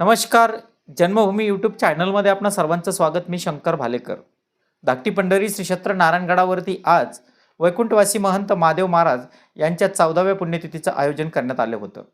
नमस्कार जन्मभूमी यूट्यूब चॅनलमध्ये आपणा सर्वांचं स्वागत. मी शंकर भालेकर. धाकटी पंढरी श्री क्षेत्र नारायणगडावरती आज वैकुंठवासी महंत महादेव महाराज यांच्या चौदाव्या पुण्यतिथीचं आयोजन करण्यात आलं होतं.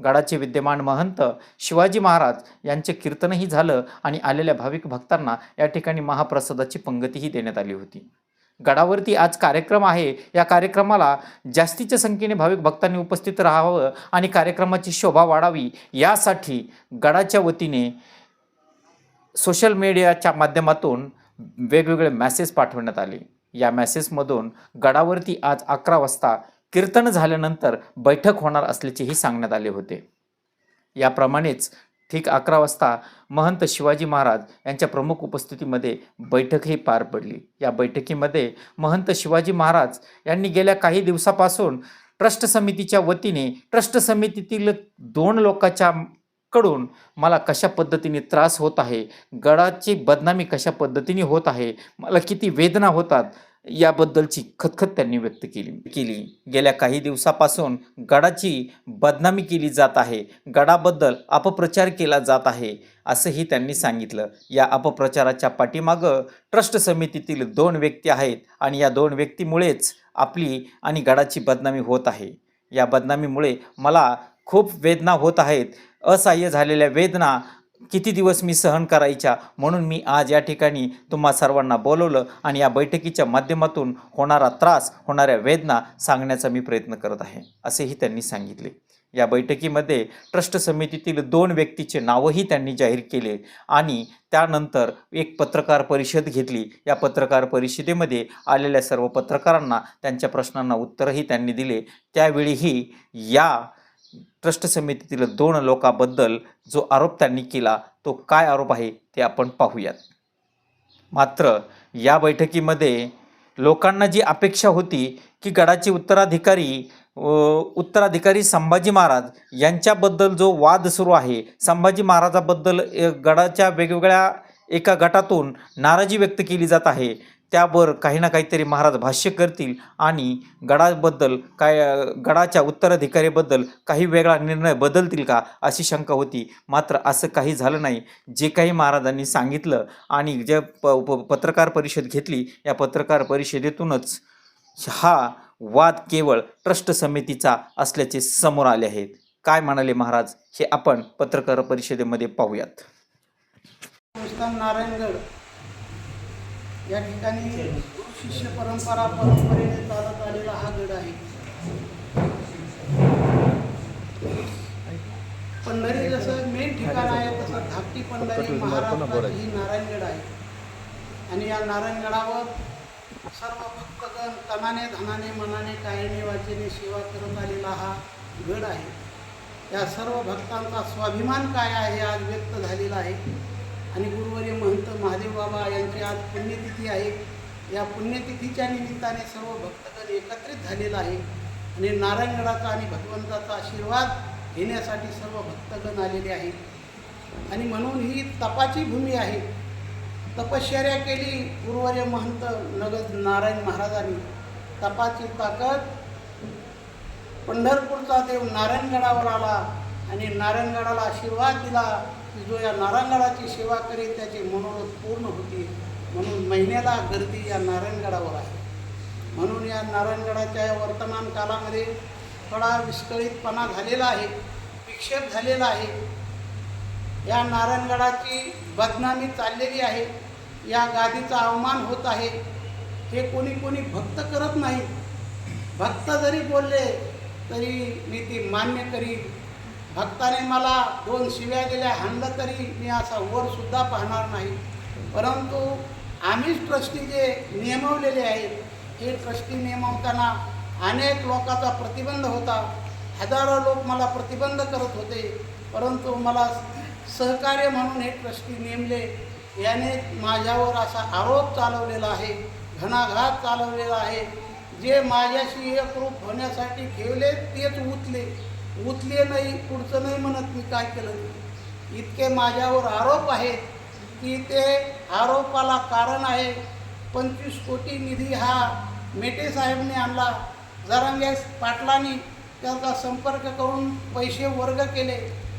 गडाचे विद्यमान महंत शिवाजी महाराज यांचे कीर्तनही झालं आणि आलेल्या भाविक भक्तांना या ठिकाणी महाप्रसादाची पंगतीही देण्यात आली होती. गडावरती आज कार्यक्रम आहे. या कार्यक्रमाला जास्तीच्या संख्येने भाविक भक्तांनी उपस्थित राहावं आणि कार्यक्रमाची शोभा वाढावी यासाठी गडाच्या वतीने सोशल मीडियाच्या माध्यमातून वेगवेगळे मॅसेज पाठवण्यात आले. या मॅसेजमधून गडावरती आज अकरा वाजता कीर्तन झाल्यानंतर बैठक होणार असल्याचेही सांगण्यात आले होते. याप्रमाणेच ठीक अकरा वाजता महंत शिवाजी महाराज यांच्या प्रमुख उपस्थितीमध्ये बैठकही पार पडली. या बैठकीमध्ये महंत शिवाजी महाराज यांनी गेल्या काही दिवसापासून ट्रस्ट समितीच्या वतीने ट्रस्ट समितीतील दोन लोकांच्या कडून मला कशा पद्धतीने त्रास होत आहे गडाची बदनामी कशा पद्धतीने होत आहे मला किती वेदना होतात याबद्दलची खतखत त्यांनी व्यक्त केली. केली. गेल्या काही दिवसापासून गडाची बदनामी केली जात आहे. गडाबद्दल अपप्रचार केला जात आहे असंही त्यांनी सांगितलं. या अपप्रचाराच्या पाठीमागं ट्रस्ट समितीतील दोन व्यक्ती आहेत आणि या दोन व्यक्तीमुळेच आपली आणि गडाची बदनामी होत आहे. या बदनामीमुळे मला खूप वेदना होत आहेत. असह्य झालेल्या वेदना किती दिवस मी सहन करायच्या? म्हणून मी आज या ठिकाणी तुम्हा सर्वांना बोलवलं आणि या बैठकीच्या माध्यमातून होणारा त्रास होणाऱ्या वेदना सांगण्याचा मी प्रयत्न करत आहे असेही त्यांनी सांगितले. या बैठकीमध्ये ट्रस्ट समितीतील दोन व्यक्तीचे नावही त्यांनी जाहीर केले आणि त्यानंतर एक पत्रकार परिषद घेतली. या पत्रकार परिषदेमध्ये आलेल्या सर्व पत्रकारांना त्यांच्या प्रश्नांना उत्तरही त्यांनी दिले. त्यावेळीही या ट्रस्ट समितीतील दोन लोकांबद्दल जो आरोप त्यांनी केला तो काय आरोप आहे ते आपण पाहूयात. मात्र या बैठकीमध्ये लोकांना जी अपेक्षा होती की गडाचे उत्तराधिकारी उत्तराधिकारी संभाजी महाराज यांच्याबद्दल जो वाद सुरू आहे संभाजी महाराजाबद्दल गडाच्या वेगवेगळ्या एका गटातून नाराजी व्यक्त केली जात आहे. त्यावर काही ना काहीतरी महाराज भाष्य करतील आणि गडाबद्दल काय गडाच्या उत्तराधिकारीबद्दल काही वेगळा निर्णय बदलतील का अशी शंका होती. मात्र असं काही झालं नाही. जे काही महाराजांनी सांगितलं आणि जे प प- पत्रकार परिषद घेतली या पत्रकार परिषदेतूनच हा वाद केवळ ट्रस्ट समितीचा असल्याचे समोर आले आहेत. काय म्हणाले महाराज? हे आपण पत्रकार परिषदेमध्ये पाहूयात. नारायणगड. या ठिकाणी शिष्य परंपरा परंपरेने चालत आलेला हा गड आहे. पंढरी जसं मेन ठिकाण आहे तसं धाकटी पंढरी महाराष्ट्राची ही नारायणगड आहे. आणि या नारायणगडावर सर्व भक्तगण तनाने धनाने मनाने कायने वाचेने सेवा करत आलेला हा गड आहे. या सर्व भक्तांचा स्वाभिमान काय आहे आज व्यक्त झालेला आहे. आणि गुरुवर्य महंत महादेव बाबा यांची आज पुण्यतिथी आहे. या पुण्यतिथीच्या निमित्ताने सर्व भक्तगण एकत्रित झालेला आहे. आणि नारायणगडाचा आणि भगवंताचा आशीर्वाद घेण्यासाठी सर्व भक्तगण आलेले आहे. आणि म्हणून ही तपाची भूमी आहे. तपश्चर्या केली गुरुवर्य महंत नगद नारायण महाराजांनी. तपाची ताकद पंढरपूरचा देव नारायणगडावर आला आणि नारायणगडाला आशीर्वाद दिला. की जो या नारायणगडाची सेवा करीत त्याचे मनोरथ पूर्ण होतील म्हणून महिन्याला गर्दी या नारायणगडावर आहे. म्हणून या नारायणगडाच्या या वर्तमान कालामध्ये थोडा विस्कळीतपणा झालेला आहे विक्षेप झालेला आहे. या नारायणगडाची बदनामी चाललेली आहे. या गादीचा अवमान होत आहे. हे कोणी कोणी भक्त करत नाही. भक्त जरी बोलले तरी मी ती मान्य करीन. भक्ताने मला दोन शिव्या दिल्या हाणलं तरी मी असा वरसुद्धा पाहणार नाही. परंतु आम्हीच ट्रस्टी जे नियमवलेले आहेत हे ट्रस्टी नेमवताना अनेक लोकांचा प्रतिबंध होता. हजारो लोक मला प्रतिबंध करत होते. परंतु मला सहकार्य म्हणून हे ट्रस्टी नेमले. याने माझ्यावर असा आरोप चालवलेला आहे घणाघात चालवलेला आहे. जे माझ्याशी एकरूप होण्यासाठी ठेवले तेच उचले. उचले नाही पुढचं नाही म्हणत मी काय केलं. इतके माझ्यावर आरोप आहेत की ते आरोपाला कारण आहे. पंचवीस कोटी निधी हा मेटे साहेबने आणला. जरांगेस पाटलांनी त्याचा संपर्क करून पैसे वर्ग केले.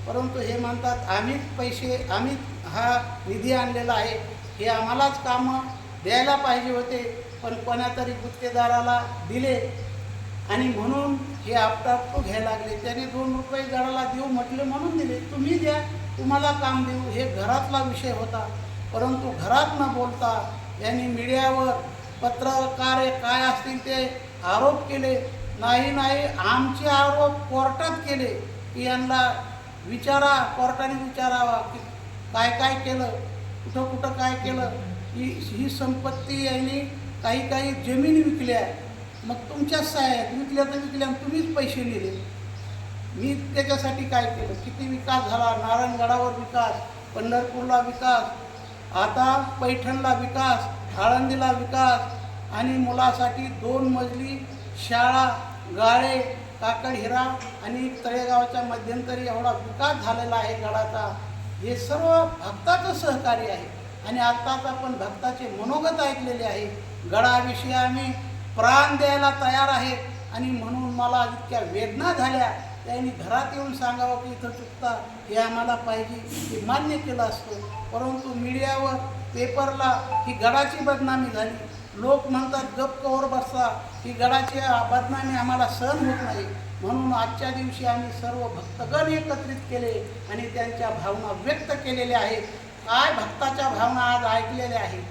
परंतु हे म्हणतात आम्हीच पैसे आम्हीच हा निधी आणलेला आहे. हे आम्हालाच कामं द्यायला पाहिजे होते पण कोणातरी गुत्तेदाराला दिले. आणि म्हणून हे आपटापटू घ्यायला लागले. त्याने दोन रुपये झाडाला देऊ म्हटले म्हणून दिले. तुम्ही द्या तुम्हाला काम देऊ. हे घरातला विषय होता. परंतु घरात न बोलता यांनी मीडियावर पत्रकार काय असतील ते आरोप केले. नाही नाही आमचे आरोप कोर्टात केले. की यांना विचारा कोर्टाने विचारावा की काय काय केलं कुठं कुठं काय केलं. ही ही संपत्ती यांनी काही काही जमीन विकल्या मग तुमच्याच साहेब विकल्या तर विकल्या आणि तुम्हीच पैसे दिले मी त्याच्यासाठी काय केलं? किती विकास झाला? नारायणगडावर विकास पंढरपूरला विकास आता पैठणला विकास आळंदीला विकास आणि मुलासाठी दोन मजली शाळा गाळे काकडहिरा आणि तळेगावच्या मध्यंतरी एवढा विकास झालेला आहे गडाचा. हे सर्व भक्ताचं सहकार्य आहे. आणि आत्ताच आपण भक्ताचे मनोगत ऐकलेले आहे. गडाविषयी आम्ही प्राण द्यायला तयार आहे. आणि म्हणून मला इतक्या वेदना झाल्या. त्यांनी घरात येऊन सांगावं की इथं चुकता. हे आम्हाला पाहिजे. हे मान्य केलं असतं. परंतु मीडियावर पेपरला ही गडाची बदनामी झाली. लोक म्हणतात गप कवर बसता ही गडाची बदनामी आम्हाला सहन होत नाही. म्हणून आजच्या दिवशी आम्ही सर्व भक्तगण एकत्रित केले आणि त्यांच्या भावना व्यक्त केलेल्या आहेत. काय भक्ताच्या भावना आज ऐकलेल्या आहेत?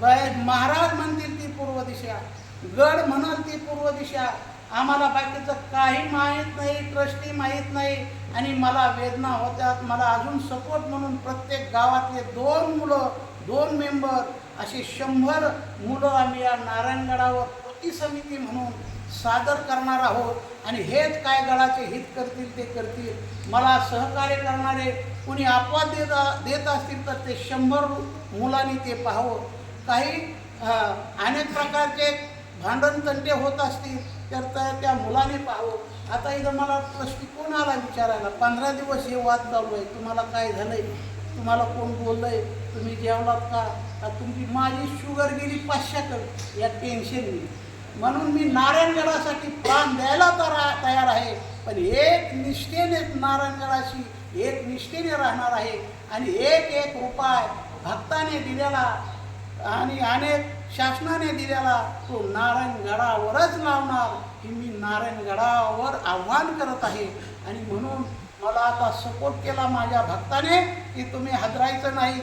बाय महाराज म्हणतील ती पूर्व दिशा. गड म्हणाल ती पूर्व दिशा. आम्हाला बाकीचं काही माहीत नाही ट्रस्टी माहीत नाही. आणि मला वेदना होत्यात. मला अजून सपोर्ट म्हणून प्रत्येक गावातले दोन मुलं दोन मेंबर अशी शंभर मुलं आम्ही या नारायणगडावर कृती समिती म्हणून सादर करणार आहोत. आणि हेच काय गडाचे हित करतील ते करतील. मला सहकार्य करणारे कोणी अपवाद देत देत असतील तर ते शंभर मुलांनी ते पाहावं. काही अनेक प्रकारचे भांडणतंडे होत असतील तर त्या- मुलाने पाहावं. आता इथं मला ट्रस्टी कोण आला विचारायला पंधरा दिवस हे वाद चालू आहे तुम्हाला काय झालंय? तुम्हाला कोण बोललंय? तुम्ही जेवलात का? का तुमची माझी शुगर गेली पाचशेकडे या टेन्शनने म्हणून मी नारायणगडासाठी प्राण द्यायला तर तयार आहे पण एक निष्ठेने नारायणगडाशी एक निष्ठेने राहणार आहे आणि एक एक उपाय भक्ताने दिलेला आणि अनेक शासनाने दिलेला तो नारायणगडावरच लावणार हे मी नारायणगडावर आव्हान करत आहे. आणि म्हणून मला आता सपोर्ट केला माझ्या भक्ताने की तुम्ही हजरायचं नाही.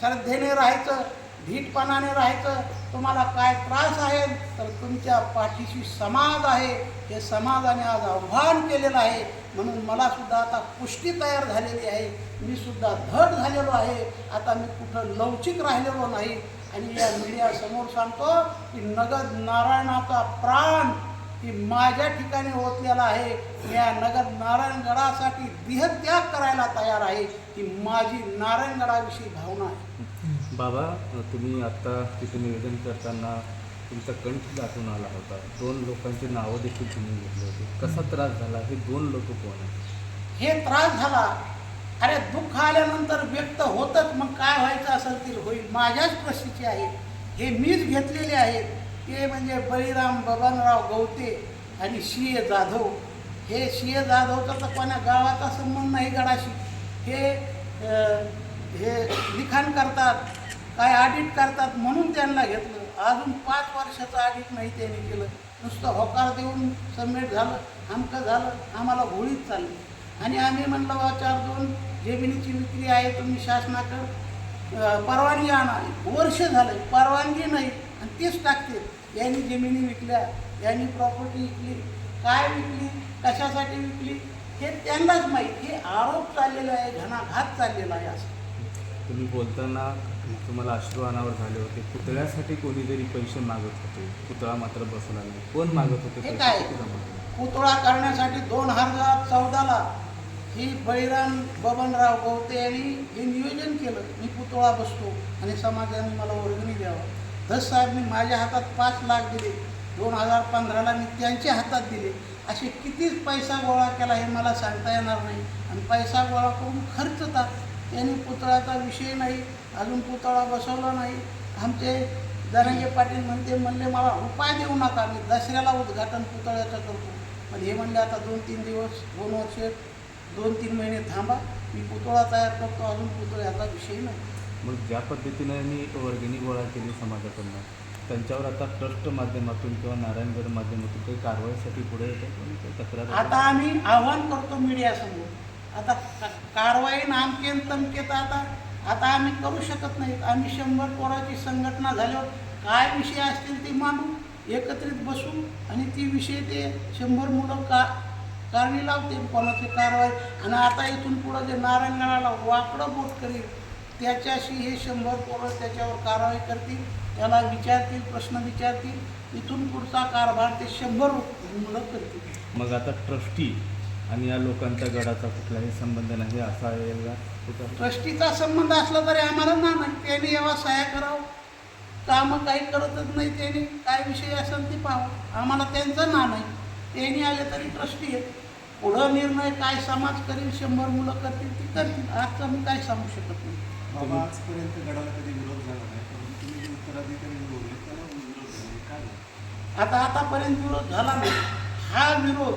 श्रद्धेने राहायचं धीटपणाने राहायचं. तुम्हाला काय त्रास आहे तर तुमच्या पाठीशी समाज आहे. हे समाजाने आज आव्हान केलेलं आहे. म्हणून मला सुद्धा आता पुष्टी तयार झालेली आहे. मी सुद्धा धड झालेलो आहे. आता मी कुठं लवचिक राहिलेलो नाही. आणि या मीडियासमोर सांगतो की नगद नारायणाचा प्राण की माझ्या ठिकाणी ओतलेला आहे. मी या नगर नारायणगडासाठी देहत्याग करायला तयार आहे. ही माझी नारायणगडाविषयी भावना आहे. बाबा तुम्ही आत्ता तिथे निवेदन करताना तुमचा कंठ दाटून आला होता. दोन लोकांची नावं देखील तुम्ही घेतली होती. कसा त्रास झाला? हे दोन लोक कोण आहेत? हे त्रास झाला अरे दुःख आल्यानंतर व्यक्त होतच मग काय व्हायचं असेल ते होईल. माझ्याच प्रश्नीचे आहेत हे मीच घेतलेले आहेत. ते म्हणजे बळीराम बबनराव गवते आणि शिय जाधव. हे शिय जाधवचा तर कोणा गावाचा संबंध नाही गडाशी. हे हे लिखाण करतात काय ऑडिट करतात म्हणून त्यांना घेतलं. अजून पाच वर्षाचं ऑडिट नाही त्यांनी केलं. नुसतं होकार देऊन सबमिट झालं आमकं झालं आम्हाला होळीच चालली. आणि आम्ही म्हणलं बा चार दोन जमिनीची विक्री आहे तुम्ही शासनाकडं परवानगी आणा वर्ष झालं परवानगी नाही आणि तेच टाकते. यांनी जमिनी विकल्या यांनी प्रॉपर्टी विकली काय विकली कशासाठी विकली हे त्यांनाच माहीत. हे आरोप चाललेला आहे घणाघात चाललेला आहे असं. तुम्ही बोलताना तुम्हाला अश्रू अनावर झाले होते. पुतळ्यासाठी कोणीतरी पैसे मागत होते. पुतळा मात्र बसला नाही कोण मागत होते? हे? काय? पुतळा करण्यासाठी दोन हजार चौदाला ही बळीराम बबनराव गवते यांनी हे नियोजन केलं. मी पुतळा बसतो आणि समाजाने मला वर्गणी द्यावा. धस साहेब मी माझ्या हातात पाच लाख दिले. दोन हजार पंधराला मी त्यांच्या हातात दिले. असे कितीच पैसा गोळा केला हे मला सांगता येणार नाही. आणि पैसा गोळा करून खर्चता त्यांनी पुतळ्याचा विषय नाही अजून पुतळा बसवला नाही. आमचे दरंगे पाटील म्हणते म्हणले मला उपाय देऊ नका. मी दसऱ्याला उद्घाटन पुतळ्याचं करतो. पण हे म्हणले आता दोन तीन दिवस दोन वर्ष दोन तीन महिने थांबा. मी पुतळा तयार करतो. अजून पुतळ्याचा विषय नाही. मग ज्या पद्धतीने यांनी वर्गणी गोळा केली समाजाकडनं त्यांच्यावर आता ट्रस्ट माध्यमातून किंवा नारायणगड माध्यमातून काही कारवाईसाठी पुढे कोणी काही तक्रार आता आम्ही आव्हान करतो मीडियासमोर आता का- कारवाई नामकेन तमकेत आता आता आम्ही करू शकत नाहीत आम्ही शंभर पोराची संघटना झाल्यावर काय विषय असतील ते मांडू एकत्रित बसू आणि ती विषय ते शंभर मुलं का कारणी लावतील कोणाची कारवाई. आणि आता इथून पुढं जे नारायणगडाला वाकडं बोट करील त्याच्याशी हे शंभर पोरं त्याच्यावर कारवाई करतील त्याला विचारतील प्रश्न विचारतील. इथून पुढचा कारभार ते शंभर मुलं करतील. मग आता ट्रस्टी आणि या लोकांच्या गडाचा कुठलाही संबंध नाही असा येईल का? ट्रस्टीचा संबंध असला तरी आम्हाला ना नाही त्याने यावा सहाय्य करावं. कामं काही करतच नाही त्याने. काय विषय असेल ते पाहावं आम्हाला त्यांचं ना नाही. त्यांनी आले तरी ट्रस्टी आहे पुढं निर्णय काय समाज करील शंभर मुलं करतील ती करतील. आजचं मी काय सांगू शकत नाही. बाबा आजपर्यंत गडाला कधी विरोध झाला नाही परंतु तुम्ही जे उत्तराधिकारी निवडले त्याला विरोध झाले काय झालं? आता आतापर्यंत विरोध झाला नाही. हा विरोध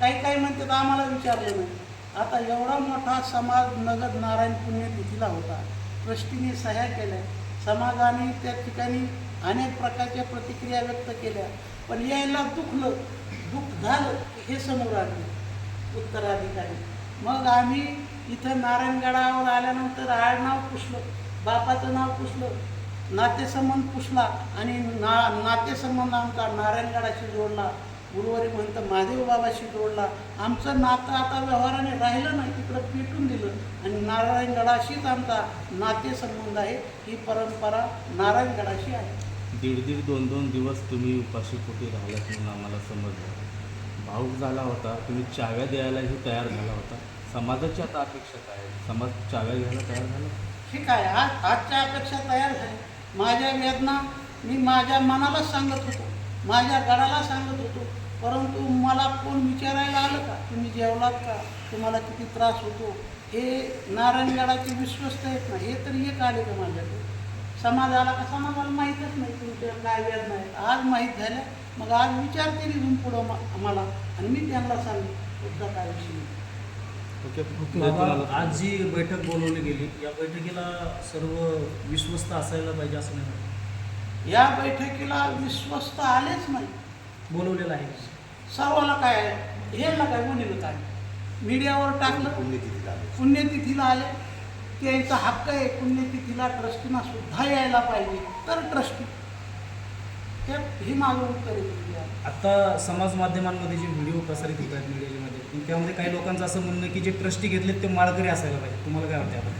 काही काही म्हणतात आम्हाला विचारलं नाही. आता एवढा मोठा समाज नगद नारायण पुण्यतिथीला होता. ट्रस्टीने सह्या केल्या. समाजाने त्या ठिकाणी अनेक प्रकारच्या प्रतिक्रिया व्यक्त केल्या. पण यायला दुखलं दुःख झालं हे समोर आले. उत्तराधिकारी. मग आम्ही इथं नारायणगडावर आल्यानंतर आडनाव पुसलं बापाचं नाव पुसलं नातेसंबंध पुसला आणि ना नातेसंबंध आमचा नारायणगडाशी जोडला गुरुवारी म्हणतं महादेव बाबाशी जोडला. आमचं नातं आता व्यवहाराने राहिलं नाही तिकडं पेटून दिलं आणि नारायणगडाशीच आमचा नातेसंबंध आहे ही परंपरा नारायणगडाशी आहे. दीड दीड दोन दोन दिवस तुम्ही उपाशी कुठे राहिलात म्हणून आम्हाला समजलं. भाऊक झाला होता तुम्ही चाव्या द्यायलाही तयार झाला होता. समाजाची आता अपेक्षा काय समाज चाव्या घ्यायला तयार झाला? ठीक आहे आज आजच्या अपेक्षा तयार झाल्या. माझ्या वेदना मी माझ्या मनालाच सांगत होतो. माझ्या गडाला सांगत होतो. परंतु मला कोण विचारायला आलं का? तुम्ही जेवलात का? तुम्हाला किती त्रास होतो? हे नारायणगडाचे विश्वस्त आहेत ना हे तरी एक आले का माझ्याकडे? समाजाला का समाजाला माहीतच नाही तुमच्या काय वेदना आहेत. आज माहीत झाल्या मग आज विचारतील इथून पुढं म- मला. आणि मी त्यांना सांगेन तुमचा काय विषय नाही. ओके. बाबा, आज जी बैठक बोलवली गेली या बैठकीला सर्व विश्वस्त असायला पाहिजे असं नाही वाटत. या बैठकीला विश्वस्त आलेच नाही. बोलवलेलं आहे. सर्वाला काय आहे हे ना काय बोलिलं काय मीडियावर टाकलं पुण्यतिथीला आले. त्यांचा हक्क आहे पुण्यतिथीला ट्रस्टीना सुद्धा यायला पाहिजे तर ट्रस्टी. हे माझं उत्तर आहे. आता समाज माध्यमांमध्ये जे व्हिडिओ प्रसारित होत आहेत मीडियाच्या मध्ये त्यामध्ये काही लोकांचं असं म्हणणं की जे ट्रस्टी घेतलेत ते माळकरी असायला पाहिजे. तुम्हाला काय वाटतं.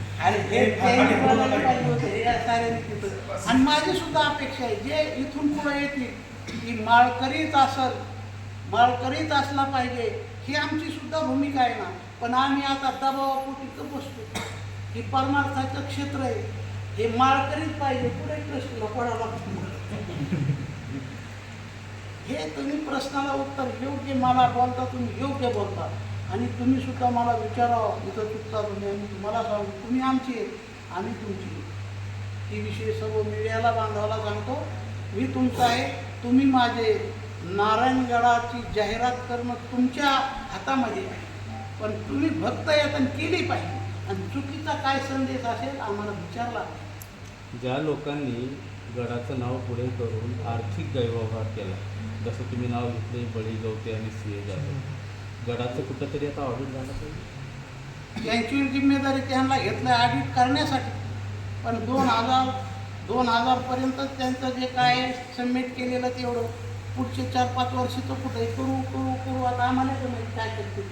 आणि माझी सुद्धा अपेक्षा आहे जे इथून पुढे येतील की माळकरीच असल माळकरीच असला पाहिजे ही आमची सुद्धा भूमिका आहे ना. पण आम्ही आता दबावापोटी बसतो. ही परमार्थाचं क्षेत्र आहे. हे माळकरीच पाहिजे पुढे प्रश्न कोणाला हे तुम्ही प्रश्नाला उत्तर योग्य मला बोलता तुम्ही योग्य बोलता. आणि तुम्ही सुद्धा मला विचारावं. इथं चुकता तुम्ही आम्ही तुम्हाला सांगू. तुम्ही आमची आहे आम्ही तुमची ती ही विषय सर्व मीडियाला बांधवाला सांगतो. मी तुमचा आहे तुम्ही माझे नारायणगडाची जाहिरात करणं तुमच्या हातामध्ये आहे. पण तुम्ही भक्त यातन केली पाहिजे. आणि चुकीचा काय संदेश असेल आम्हाला विचारला. ज्या लोकांनी गडाचं नाव पुढे करून आर्थिक गैरव्यवहार केला जसं तुम्ही नाव घेतले बळी गवते आणि सी ए जाधव. गडाचं कुठंतरी आता ऑडिट झालं पाहिजे. त्यांची जिम्मेदारी त्यांना घेतलं ऑडिट करण्यासाठी. पण दोन हजार दोन हजारपर्यंतच त्यांचं जे काय सबमिट केलेलं तेवढं पुढचे चार पाच वर्ष तर कुठे करू करू करू. आता आम्हाला काय करते.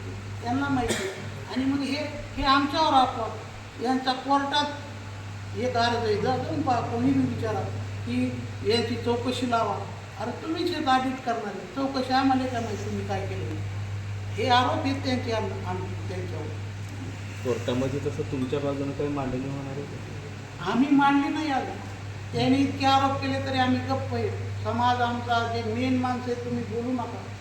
त्यांना माहिती आहे. आणि मग हे हे आमच्यावर आपण यांचा कोर्टात एक अर्ज आहे जा जाऊन पहा कोणी विचारा की यांची चौकशी लावा. अरे तुम्हीच हे ऑडिट करणार आहे. चौकशी आम्हाला का नाही? तुम्ही काय केलं? हे आरोप आहेत त्यांचे त्यांच्यावर. कोर्टामध्ये तसं तुमच्या बाजूने काही मांडणी होणार आहे? आम्ही मांडली नाही अजून. त्यांनी इतके आरोप केले तरी आम्ही गप्प आहे. समाज आमचा जे मेन माणसं आहे तुम्ही बोलू नका.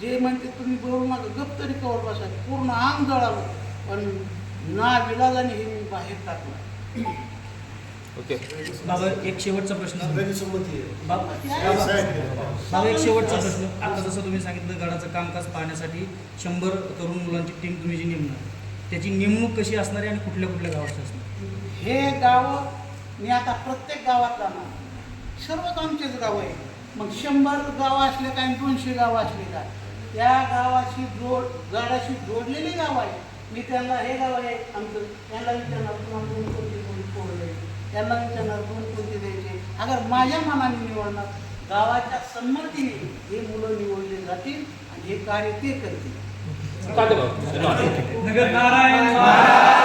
जे म्हणते तुम्ही बोलू नका गप्प तरी कवर बसा. पूर्ण अंग जळालं. पण ना विलाजाने हे मी बाहेर टाकलं. ओके. बाबा एक शेवटचा प्रश्न. बाबा बाबा एक शेवटचा प्रश्न. आता जसं तुम्ही सांगितलं गडाचं कामकाज पाहण्यासाठी शंभर तरुण मुलांची टीम तुम्ही जी नेमणार त्याची नेमणूक कशी असणार आहे आणि कुठल्या कुठल्या गावाची असणार? हे गावं मी आता प्रत्येक गावात जाणार. सर्वच आमचेच गाव आहे. मग शंभर गावं असले काय आणि दोनशे गावं असले काय? त्या गावाशी जोड गडाशी जोडलेली गाव आहे. मी त्यांना हे गाव आहे आमचं. त्यांना विचारणार तुम्हाला दोन कोणते कोण पोरं त्यांना विचारणार दोन कोणते द्यायचे? अगर माझ्या मनाने निवडणार गावाच्या संमतीने हे मुलं निवडले जातील आणि हे कार्य ते करतील. नारायण.